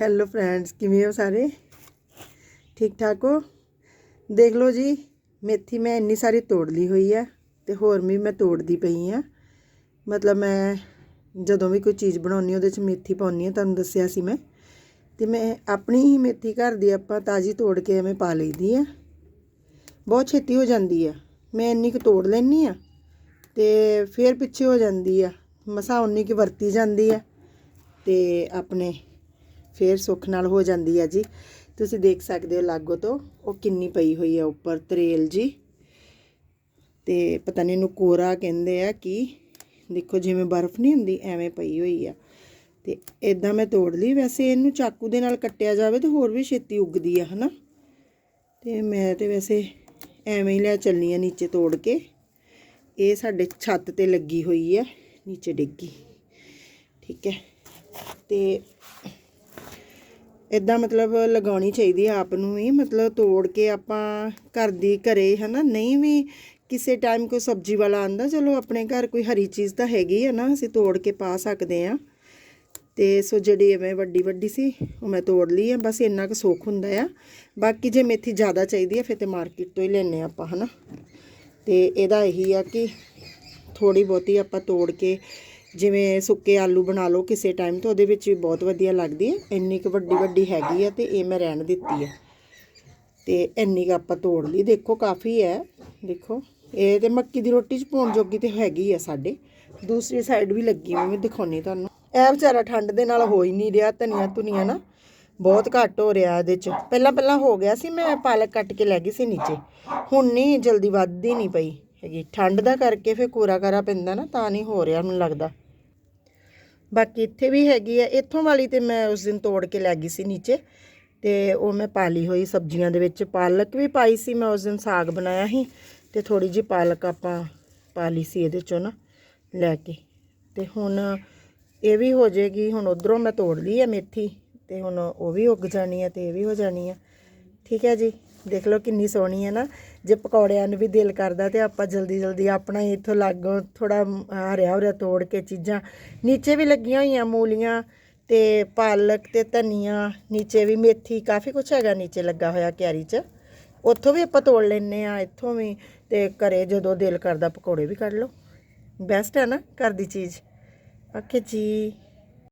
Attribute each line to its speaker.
Speaker 1: Hello friends ਕਿਵੇਂ ਹੋ ਸਾਰੇ? ਠੀਕ ਠਾਕ ਹੋ? ਦੇਖ ਲਓ ਜੀ, ਮੇਥੀ ਮੈਂ ਇੰਨੀ ਸਾਰੀ ਤੋੜ ਲਈ ਹੋਈ ਆ ਤੇ ਹੋਰ ਵੀ ਮੈਂ ਤੋੜਦੀ ਪਈ ਆ। ਮਤਲਬ ਮੈਂ ਜਦੋਂ ਵੀ ਕੋਈ ਚੀਜ਼ ਬਣਾਉਣੀ ਉਹਦੇ 'ਚ ਮੇਥੀ ਪਾਉਣੀ ਆ ਤੁਹਾਨੂੰ ਦੱਸਿਆ ਸੀ ਮੈਂ। ਤੇ ਮੈਂ ਆਪਣੀ ਹੀ ਮੇਥੀ ਘਰ ਦੀ ਆਪਾਂ ਤਾਜ਼ੀ ਤੋੜ ਕੇ ਐਵੇਂ ਪਾ ਲਈਦੀ ਆ। ਬਹੁਤ ਛੇਤੀ ਹੋ ਜਾਂਦੀ ਆ। ਮੈਂ ਇੰਨੀ ਕੁ ਤੋੜ ਲੈਣੀ ਆ ਤੇ ਫਿਰ ਪਿੱਛੇ ਹੋ ਜਾਂਦੀ ਆ। ਮਸਾ ਉਨੀ ਕੁ ਵਰਤੀ ਜਾਂਦੀ ਆ ਤੇ ਆਪਣੇ ਫੇਰ ਸੁੱਖ ਨਾਲ ਹੋ ਜਾਂਦੀ ਆ ਜੀ। ਤੁਸੀਂ ਦੇਖ ਸਕਦੇ ਹੋ ਲਾਗੋ ਤੋਂ, ਉਹ ਕਿੰਨੀ ਪਈ ਹੋਈ ਆ ਉੱਪਰ ਤਰੇਲ ਜੀ। ਤੇ ਪਤਾ ਨਹੀਂ ਇਹਨੂੰ ਕੋਰਾ ਕਹਿੰਦੇ ਆ ਕੀ, ਦੇਖੋ ਜਿਵੇਂ ਬਰਫ਼ ਨਹੀਂ ਹੁੰਦੀ, ਐਵੇਂ ਪਈ ਹੋਈ ਆ। ਤੇ ਇਦਾਂ ਮੈਂ ਤੋੜ ਲਈ, ਵੈਸੇ ਇਹਨੂੰ ਚਾਕੂ ਦੇ ਨਾਲ ਕੱਟਿਆ ਜਾਵੇ ਤਾਂ ਹੋਰ ਵੀ ਛੇਤੀ ਉੱਗਦੀ ਆ, ਹਨਾ। ਤੇ ਮੈਂ ਤੇ ਵੈਸੇ ਐਵੇਂ ਹੀ ਲੈ ਚੱਲਨੀ ਆ ਨੀਚੇ ਤੋੜ ਕੇ। ਇਹ ਸਾਡੇ ਛੱਤ ਤੇ ਲੱਗੀ ਹੋਈ ਆ, ਨੀਚੇ ਡਿੱਗੀ ਠੀਕ ਹੈ। ਤੇ ਇਦਾਂ ਮਤਲਬ ਲਗਾਉਣੀ ਚਾਹੀਦੀ ਹੈ ਆਪ ਨੂੰ ਵੀ, ਮਤਲਬ ਤੋੜ ਕੇ ਆਪਾਂ ਘਰ ਦੀ ਘਰੇ, ਹਨਾ, ਨਹੀਂ ਵੀ ਕਿਸੇ ਟਾਈਮ ਕੋਈ ਸਬਜ਼ੀ ਵਾਲਾ ਆਂਦਾ, ਚਲੋ ਆਪਣੇ ਘਰ ਕੋਈ ਹਰੀ ਚੀਜ਼ ਤਾਂ ਹੈਗੀ ਹੈ ਨਾ, ਅਸੀਂ ਤੋੜ ਕੇ ਪਾ ਸਕਦੇ ਆ। ਤੇ ਸੋ ਜਿਹੜੀ ਐਵੇਂ ਵੱਡੀ ਵੱਡੀ ਸੀ, ਉਹ ਮੈਂ ਤੋੜ ਲਈ ਆ, ਬਸ ਇੰਨਾ ਕੁ ਸੁੱਖ ਹੁੰਦਾ ਆ। ਬਾਕੀ ਜੇ ਮੇਥੀ ਜ਼ਿਆਦਾ ਚਾਹੀਦੀ ਹੈ ਫਿਰ ਤੇ ਮਾਰਕੀਟ ਤੋਂ ਹੀ ਲੈਣੇ ਆਪਾਂ, ਹਨਾ। ਤੇ ਇਹਦਾ ਇਹੀ ਆ ਕਿ ਥੋੜੀ ਬਹੁਤੀ ਆਪਾਂ ਤੋੜ ਕੇ ਜਿਵੇਂ ਸੁੱਕੇ ਆਲੂ ਬਣਾ ਲਓ ਕਿਸੇ ਟਾਈਮ ਤੋਂ ਉਹਦੇ ਵਿੱਚ ਵੀ ਬਹੁਤ ਵਧੀਆ ਲੱਗਦੀ ਹੈ। ਇੰਨੀ ਕੁ ਵੱਡੀ ਵੱਡੀ ਹੈਗੀ ਹੈ ਤੇ ਇਹ ਮੈਂ ਰਹਿਣ ਦਿੱਤੀ ਹੈ। ਤੇ ਇੰਨੀ ਕੁ ਆਪਾਂ ਤੋੜ ਲਈ। ਦੇਖੋ ਕਾਫੀ ਹੈ। ਦੇਖੋ, ਇਹ ਤੇ ਮੱਕੀ ਦੀ ਰੋਟੀ ਚ ਪਾਉਣ ਜੋਗੀ ਤੇ ਹੈਗੀ ਆ ਸਾਡੇ। ਦੂਸਰੀ ਸਾਈਡ ਵੀ ਲੱਗੀ ਮੈਂ ਦਿਖਾਉਣੀ ਤੁਹਾਨੂੰ। ਇਹ ਵਿਚਾਰਾ ਠੰਡ ਦੇ ਨਾਲ ਹੋ ਹੀ ਨਹੀਂ ਰਿਹਾ, ਧਨੀਆ ਧੁਨੀਆ ਨਾ ਬਹੁਤ ਘੱਟ ਹੋ ਰਿਹਾ ਇਹਦੇ ਚ। ਪਹਿਲਾਂ ਪਹਿਲਾਂ ਹੋ ਗਿਆ ਸੀ, ਮੈਂ ਪਾਲਕ ਕੱਟ ਕੇ ਲੈ ਗਈ ਸੀ ਨੀਚੇ। ਹੁਣ ਨਹੀਂ, ਜਲਦੀ ਵੱਧਦੀ ਨਹੀਂ ਪਈ ਹੈਗੀ। ਠੰਡ ਦਾ ਕਰਕੇ ਫਿਰ ਕੋਰਾ ਕਰਾ ਪੈਂਦਾ ਨਾ, ਤਾਂ ਨਹੀਂ ਹੋ ਰਿਹਾ ਮੈਨੂੰ ਲੱਗਦਾ। ਬਾਕੀ ਇੱਥੇ ਵੀ ਹੈਗੀ ਹੈ ਇੱਥੋਂ ਵਾਲੀ ਤੇ ਮੈਂ ਉਸ ਦਿਨ ਤੋੜ ਕੇ ਲੈ ਗਈ ਸੀ ਨੀਚੇ। ਤੇ ਉਹ ਮੈਂ ਪਾ ਲਈ ਹੋਈ ਸਬਜ਼ੀਆਂ ਦੇ ਵਿੱਚ। ਪਾਲਕ ਵੀ ਪਾਈ ਸੀ ਮੈਂ ਉਸ ਦਿਨ ਸਾਗ ਬਣਾਇਆ ਸੀ। ਤੇ ਥੋੜੀ ਜਿਹੀ ਪਾਲਕ ਆਪਾਂ ਪਾ ਲਈ ਸੀ ਇਹਦੇ ਚੋਂ ਨਾ ਲੈ ਕੇ। ਤੇ ਹੁਣ ਇਹ ਵੀ ਹੋ ਜਾਏਗੀ। ਹੁਣ ਉਧਰੋਂ ਮੈਂ ਤੋੜ ਲਈ ਹੈ ਮੇਥੀ। ਤੇ ਹੁਣ ਉਹ ਵੀ ਉੱਗ ਜਾਣੀ ਹੈ ਤੇ ਇਹ ਵੀ ਹੋ ਜਾਣੀ ਹੈ ਠੀਕ ਹੈ ਜੀ। ਦੇਖ ਲਓ ਕਿੰਨੀ ਸੋਹਣੀ ਹੈ ਨਾ। ਜੇ ਪਕੌੜਿਆਂ ਨੂੰ ਵੀ ਦਿਲ ਕਰਦਾ ਤੇ ਆਪਾਂ ਜਲਦੀ ਜਲਦੀ ਆਪਣਾ ਹੀ ਇੱਥੋਂ ਲਾਗੋਂ ਥੋੜਾ ਹਰਿਆ ਹਰਿਆ ਤੋੜ ਕੇ ਚੀਜ਼ਾਂ। ਨੀਚੇ ਵੀ ਲੱਗੀਆਂ ਹੋਈਆਂ ਮੂਲੀਆਂ ਤੇ ਪਾਲਕ ਤੇ ਧਨੀਆ, ਨੀਚੇ ਵੀ ਮੇਥੀ, ਕਾਫੀ ਕੁਝ ਹੈਗਾ ਨੀਚੇ ਲੱਗਾ ਹੋਇਆ ਕਿਆਰੀ 'ਚ। ਉੱਥੋਂ ਵੀ ਆਪਾਂ ਤੋੜ ਲੈਨੇ ਆ ਇੱਥੋਂ ਵੀ ਤੇ ਘਰੇ ਜਦੋਂ ਦਿਲ ਕਰਦਾ ਪਕੌੜੇ ਵੀ ਕੱਢ ਲਓ। ਬੈਸਟ ਹੈ ਨਾ ਘਰ ਦੀ ਚੀਜ਼। ਓਕੇ ਜੀ।